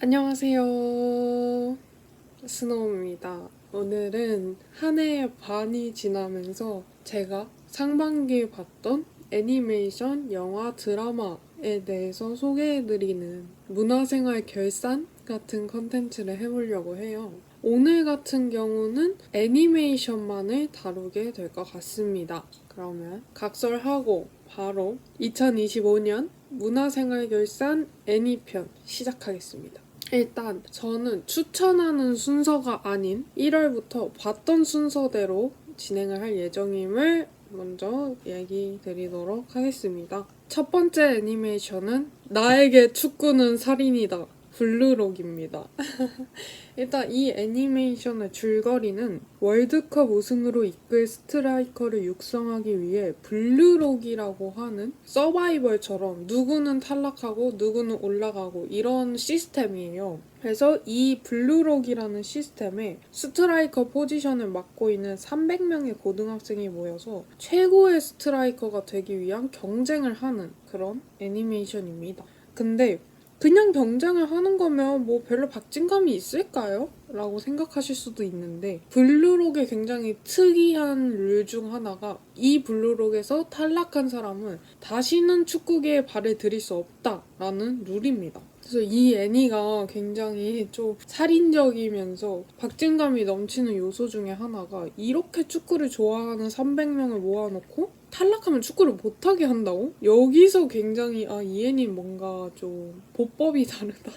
안녕하세요. 스노우입니다. 오늘은 한해 반이 지나면서 제가 상반기에 봤던 애니메이션, 영화, 드라마에 대해서 소개해드리는 문화생활 결산 같은 컨텐츠를 해보려고 해요. 오늘 같은 경우는 애니메이션만을 다루게 될 것 같습니다. 그러면 각설하고 바로 2025년 문화생활 결산 애니편 시작하겠습니다. 일단 저는 추천하는 순서가 아닌 1월부터 봤던 순서대로 진행을 할 예정임을 먼저 얘기 드리도록 하겠습니다. 첫 번째 애니메이션은 나에게 축구는 살인이다. 블루록입니다. 일단 이 애니메이션의 줄거리는 월드컵 우승으로 이끌 스트라이커를 육성하기 위해 블루록이라고 하는 서바이벌처럼 누구는 탈락하고 누구는 올라가고 이런 시스템이에요. 그래서 이 블루록이라는 시스템에 스트라이커 포지션을 맡고 있는 300명의 고등학생이 모여서 최고의 스트라이커가 되기 위한 경쟁을 하는 그런 애니메이션입니다. 근데 그냥 경쟁을 하는 거면 뭐 별로 박진감이 있을까요? 라고 생각하실 수도 있는데 블루록의 굉장히 특이한 룰 중 하나가 이 블루록에서 탈락한 사람은 다시는 축구계에 발을 들일 수 없다라는 룰입니다. 그래서 이 애니가 굉장히 좀 살인적이면서 박진감이 넘치는 요소 중에 하나가 이렇게 축구를 좋아하는 300명을 모아놓고 탈락하면 축구를 못하게 한다고? 여기서 굉장히 아, 이 애니 뭔가 좀 보법이 다르다.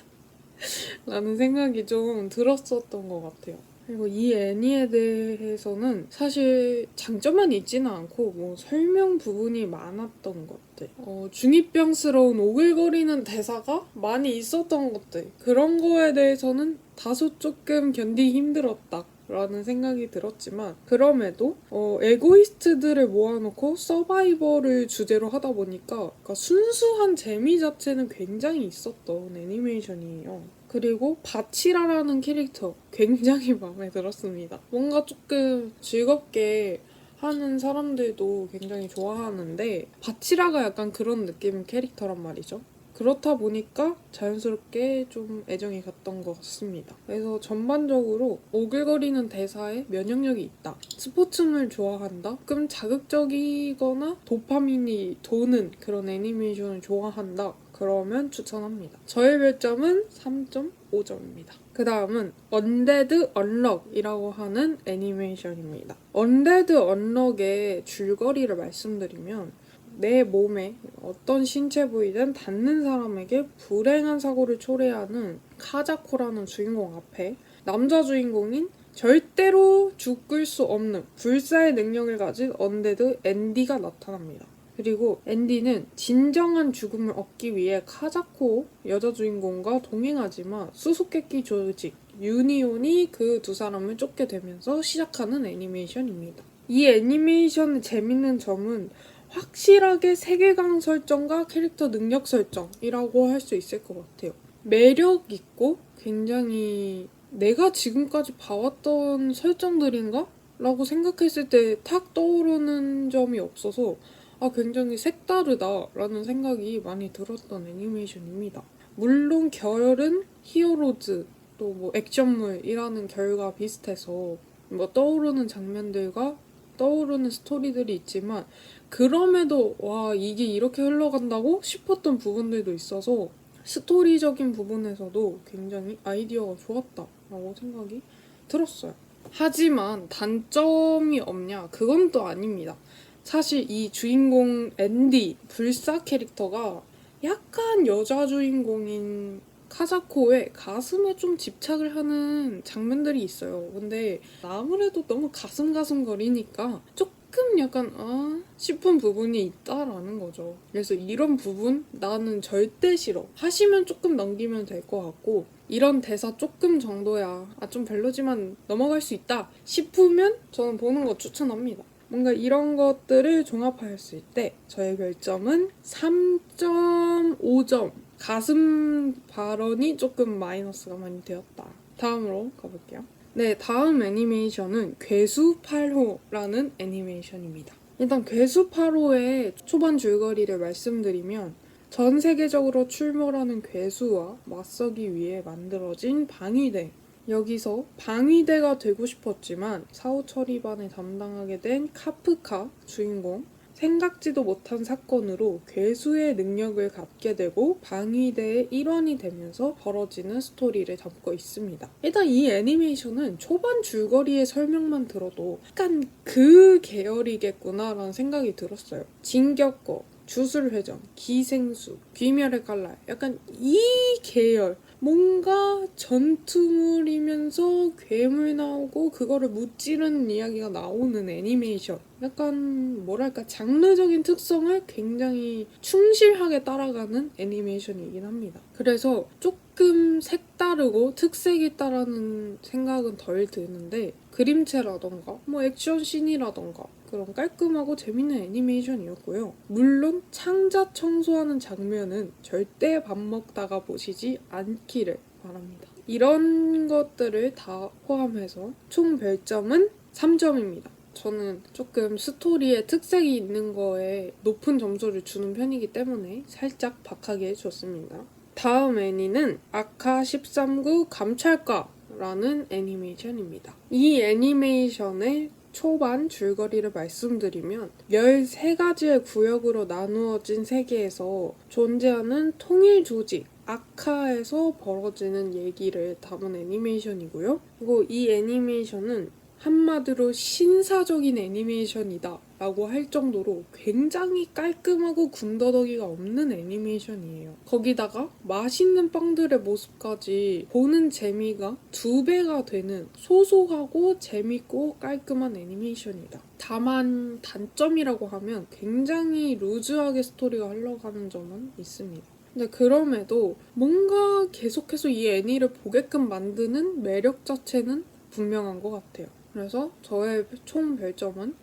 라는 생각이 좀 들었었던 것 같아요. 그리고 이 애니에 대해서는 사실 장점만 있지는 않고 뭐 설명 부분이 많았던 것들 어, 중이병스러운 오글거리는 대사가 많이 있었던 것들 그런 거에 대해서는 다소 조금 견디기 힘들었다 라는 생각이 들었지만 그럼에도 어, 에고이스트들을 모아놓고 서바이벌을 주제로 하다 보니까 그러니까 순수한 재미 자체는 굉장히 있었던 애니메이션이에요. 그리고 바치라라는 캐릭터 굉장히 마음에 들었습니다. 뭔가 조금 즐겁게 하는 사람들도 굉장히 좋아하는데 바치라가 약간 그런 느낌 캐릭터란 말이죠. 그렇다 보니까 자연스럽게 좀 애정이 갔던 것 같습니다. 그래서 전반적으로 오글거리는 대사에 면역력이 있다. 스포츠물 좋아한다. 조금 자극적이거나 도파민이 도는 그런 애니메이션을 좋아한다. 그러면 추천합니다. 저의 별점은 3.5점입니다. 그 다음은 언데드 언럭이라고 하는 애니메이션입니다. 언데드 언럭의 줄거리를 말씀드리면 내 몸에 어떤 신체 부위든 닿는 사람에게 불행한 사고를 초래하는 카자코라는 주인공 앞에 남자 주인공인 절대로 죽을 수 없는 불사의 능력을 가진 언데드 앤디가 나타납니다. 그리고 앤디는 진정한 죽음을 얻기 위해 카자코 여자 주인공과 동행하지만 수수께끼 조직 유니온이 그 두 사람을 쫓게 되면서 시작하는 애니메이션입니다. 이 애니메이션의 재밌는 점은 확실하게 세계관 설정과 캐릭터 능력 설정이라고 할 수 있을 것 같아요. 매력 있고 굉장히 내가 지금까지 봐왔던 설정들인가? 라고 생각했을 때 탁 떠오르는 점이 없어서 아, 굉장히 색다르다라는 생각이 많이 들었던 애니메이션입니다. 물론 결은 히어로즈 또 뭐 액션물이라는 결과 비슷해서 뭐 떠오르는 장면들과 떠오르는 스토리들이 있지만 그럼에도 와 이게 이렇게 흘러간다고 싶었던 부분들도 있어서 스토리적인 부분에서도 굉장히 아이디어가 좋았다라고 생각이 들었어요. 하지만 단점이 없냐? 그건 또 아닙니다. 사실 이 주인공 앤디 불사 캐릭터가 약간 여자 주인공인 카자코의 가슴에 좀 집착을 하는 장면들이 있어요. 근데 아무래도 너무 가슴가슴 거리니까 조금 약간 아 싶은 부분이 있다라는 거죠. 그래서 이런 부분 나는 절대 싫어. 하시면 조금 넘기면 될 것 같고 이런 대사 조금 정도야 아 좀 별로지만 넘어갈 수 있다 싶으면 저는 보는 거 추천합니다. 뭔가 이런 것들을 종합하였을 때 저의 별점은 3.5점. 가슴 발언이 조금 마이너스가 많이 되었다. 다음으로 가볼게요. 네, 다음 애니메이션은 괴수 8호라는 애니메이션입니다. 일단 괴수 8호의 초반 줄거리를 말씀드리면 전 세계적으로 출몰하는 괴수와 맞서기 위해 만들어진 방위대. 여기서 방위대가 되고 싶었지만 사후 처리반을 담당하게 된 카프카 주인공 생각지도 못한 사건으로 괴수의 능력을 갖게 되고 방위대의 일원이 되면서 벌어지는 스토리를 담고 있습니다. 일단 이 애니메이션은 초반 줄거리의 설명만 들어도 약간 그 계열이겠구나라는 생각이 들었어요. 진격거, 주술회전, 기생수, 귀멸의 칼날 약간 이 계열 뭔가 전투물이면서 괴물 나오고 그거를 무찌르는 이야기가 나오는 애니메이션. 약간 뭐랄까 장르적인 특성을 굉장히 충실하게 따라가는 애니메이션이긴 합니다. 그래서 조금 색다르고 특색 있다라는 생각은 덜 드는데 그림체라던가 뭐 액션씬이라던가 그런 깔끔하고 재밌는 애니메이션이었고요. 물론 창자 청소하는 장면은 절대 밥 먹다가 보시지 않기를 바랍니다. 이런 것들을 다 포함해서 총 별점은 3점입니다. 저는 조금 스토리에 특색이 있는 거에 높은 점수를 주는 편이기 때문에 살짝 박하게 줬습니다. 다음 애니는 아카 13구 감찰과라는 애니메이션입니다. 이 애니메이션의 초반 줄거리를 말씀드리면 13가지의 구역으로 나누어진 세계에서 존재하는 통일 조직 아카에서 벌어지는 얘기를 담은 애니메이션이고요. 그리고 이 애니메이션은 한마디로 신사적인 애니메이션이다 라고 할 정도로 굉장히 깔끔하고 군더더기가 없는 애니메이션이에요. 거기다가 맛있는 빵들의 모습까지 보는 재미가 두 배가 되는 소소하고 재밌고 깔끔한 애니메이션이다. 다만 단점이라고 하면 굉장히 루즈하게 스토리가 흘러가는 점은 있습니다. 근데 그럼에도 뭔가 계속해서 이 애니를 보게끔 만드는 매력 자체는 분명한 것 같아요. 그래서 저의 총 별점은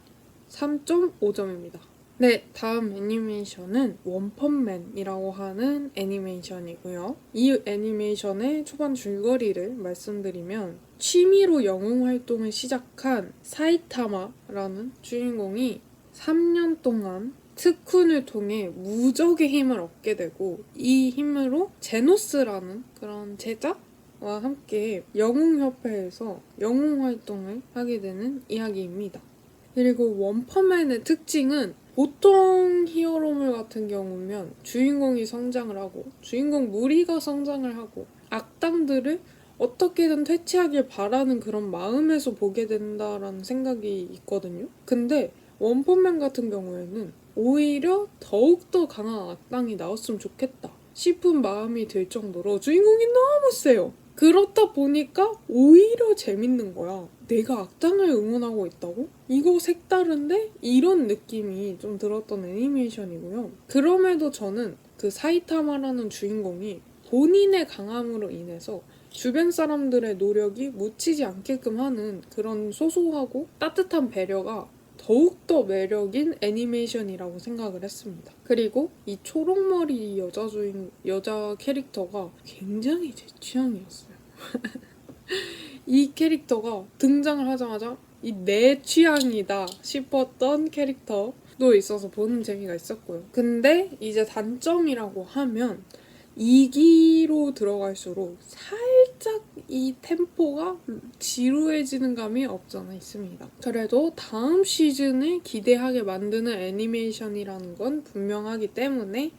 3.5점입니다. 네, 다음 애니메이션은 원펀맨이라고 하는 애니메이션이고요. 이 애니메이션의 초반 줄거리를 말씀드리면 취미로 영웅 활동을 시작한 사이타마라는 주인공이 3년 동안 특훈을 통해 무적의 힘을 얻게 되고 이 힘으로 제노스라는 그런 제자 와 함께 영웅협회에서 영웅 활동을 하게 되는 이야기입니다. 그리고 원퍼맨의 특징은 보통 히어로물 같은 경우면 주인공이 성장을 하고 주인공 무리가 성장을 하고 악당들을 어떻게든 퇴치하길 바라는 그런 마음에서 보게 된다라는 생각이 있거든요. 근데 원펀맨 같은 경우에는 오히려 더욱더 강한 악당이 나왔으면 좋겠다 싶은 마음이 들 정도로 주인공이 너무 세요. 그렇다 보니까 오히려 재밌는 거야. 내가 악당을 응원하고 있다고? 이거 색다른데? 이런 느낌이 좀 들었던 애니메이션이고요. 그럼에도 저는 그 사이타마라는 주인공이 본인의 강함으로 인해서 주변 사람들의 노력이 묻히지 않게끔 하는 그런 소소하고 따뜻한 배려가 더욱더 매력인 애니메이션이라고 생각을 했습니다. 그리고 이 초록머리 여자 주인, 여자 캐릭터가 굉장히 제 취향이었어요. 이 캐릭터가 등장을 하자마자 이 내 취향이다 싶었던 캐릭터도 있어서 보는 재미가 있었고요. 근데 이제 단점이라고 하면 2기로 들어갈수록 살짝 이 템포가 지루해지는 감이 없잖아 있습니다. 그래도 다음 시즌을 기대하게 만드는 애니메이션이라는 건 분명하기 때문에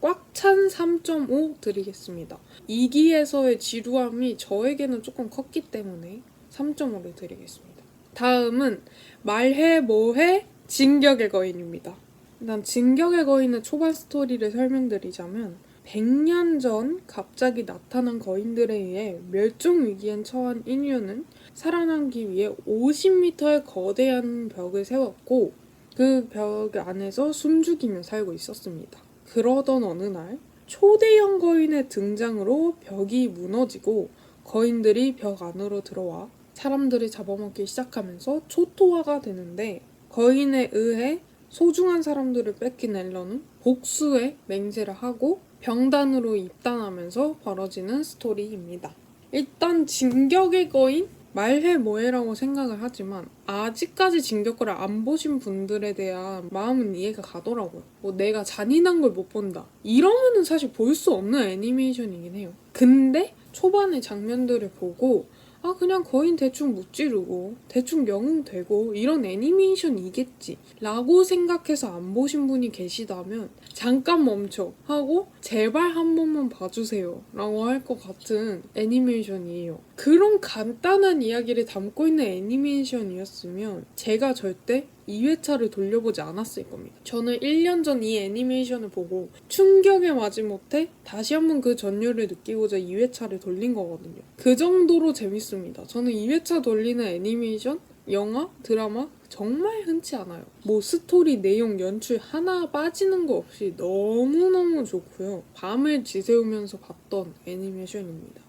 꽉 찬 3.5 드리겠습니다. 2기에서의 지루함이 저에게는 조금 컸기 때문에 3.5를 드리겠습니다. 다음은 말해 뭐해 진격의 거인입니다. 일단 진격의 거인의 초반 스토리를 설명드리자면 100년 전 갑자기 나타난 거인들에 의해 멸종 위기에 처한 인류는 살아남기 위해 50m의 거대한 벽을 세웠고 그 벽 안에서 숨죽이며 살고 있었습니다. 그러던 어느 날 초대형 거인의 등장으로 벽이 무너지고 거인들이 벽 안으로 들어와 사람들을 잡아먹기 시작하면서 초토화가 되는데 거인에 의해 소중한 사람들을 뺏긴 앨런은 복수의 맹세를 하고 병단으로 입단하면서 벌어지는 스토리입니다. 일단 진격의 거인 말해 뭐해라고 생각을 하지만 아직까지 진격거를 안 보신 분들에 대한 마음은 이해가 가더라고요. 뭐 내가 잔인한 걸 못 본다. 이러면은 사실 볼 수 없는 애니메이션이긴 해요. 근데 초반의 장면들을 보고 아 그냥 거인 대충 무찌르고 대충 영웅 되고 이런 애니메이션이겠지. 라고 생각해서 안 보신 분이 계시다면 잠깐 멈춰 하고 제발 한 번만 봐주세요. 라고 할 것 같은 애니메이션이에요. 그런 간단한 이야기를 담고 있는 애니메이션이었으면 제가 절대 2회차를 돌려보지 않았을 겁니다. 저는 1년 전 이 애니메이션을 보고 충격에 마지못해 다시 한번 그 전율을 느끼고자 2회차를 돌린 거거든요. 그 정도로 재밌습니다. 저는 2회차 돌리는 애니메이션, 영화, 드라마 정말 흔치 않아요. 뭐 스토리, 내용, 연출 하나 빠지는 거 없이 너무너무 좋고요. 밤을 지새우면서 봤던 애니메이션입니다.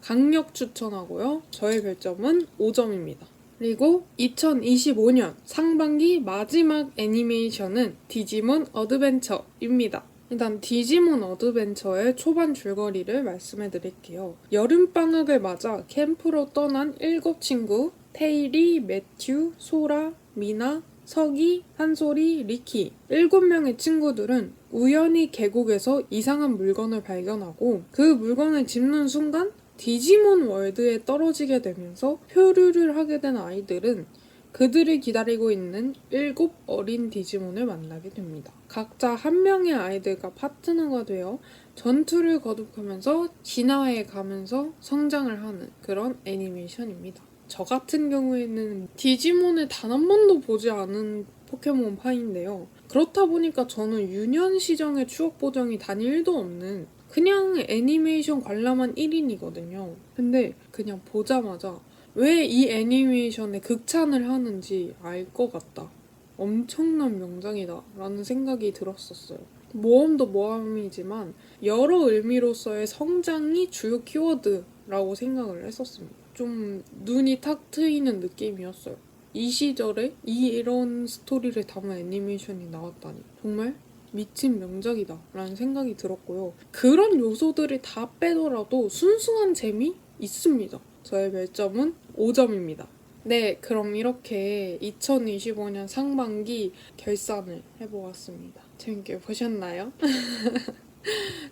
강력 추천하고요. 저의 별점은 5점입니다. 그리고 2025년 상반기 마지막 애니메이션은 디지몬 어드벤처입니다. 일단 디지몬 어드벤처의 초반 줄거리를 말씀해 드릴게요. 여름방학을 맞아 캠프로 떠난 일곱 친구 테일이, 매튜, 소라, 미나, 석이, 한솔이, 리키 일곱 명의 친구들은 우연히 계곡에서 이상한 물건을 발견하고 그 물건을 짚는 순간 디지몬 월드에 떨어지게 되면서 표류를 하게 된 아이들은 그들을 기다리고 있는 일곱 어린 디지몬을 만나게 됩니다. 각자 한 명의 아이들과 파트너가 되어 전투를 거듭하면서 진화해 가면서 성장을 하는 그런 애니메이션입니다. 저 같은 경우에는 디지몬을 단 한 번도 보지 않은 포켓몬 파인데요. 그렇다 보니까 저는 유년 시정의 추억 보정이 단 1도 없는 그냥 애니메이션 관람한 1인이거든요. 근데 그냥 보자마자 왜 이 애니메이션에 극찬을 하는지 알 것 같다. 엄청난 명작이다. 라는 생각이 들었었어요. 모험도 모험이지만 여러 의미로서의 성장이 주요 키워드라고 생각을 했었습니다. 좀 눈이 탁 트이는 느낌이었어요. 이 시절에 이 이런 스토리를 담은 애니메이션이 나왔다니 정말 미친 명작이다 라는 생각이 들었고요. 그런 요소들을 다 빼더라도 순수한 재미 있습니다. 저의 별점은 5점입니다. 네, 그럼 이렇게 2025년 상반기 결산을 해보았습니다. 재밌게 보셨나요?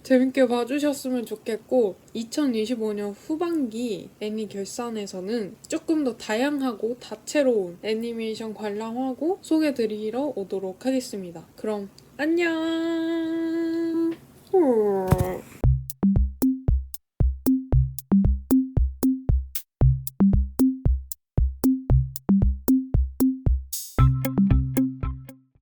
재밌게 봐주셨으면 좋겠고 2025년 후반기 애니 결산에서는 조금 더 다양하고 다채로운 애니메이션 관람하고 소개드리러 오도록 하겠습니다. 그럼 안녕. 음.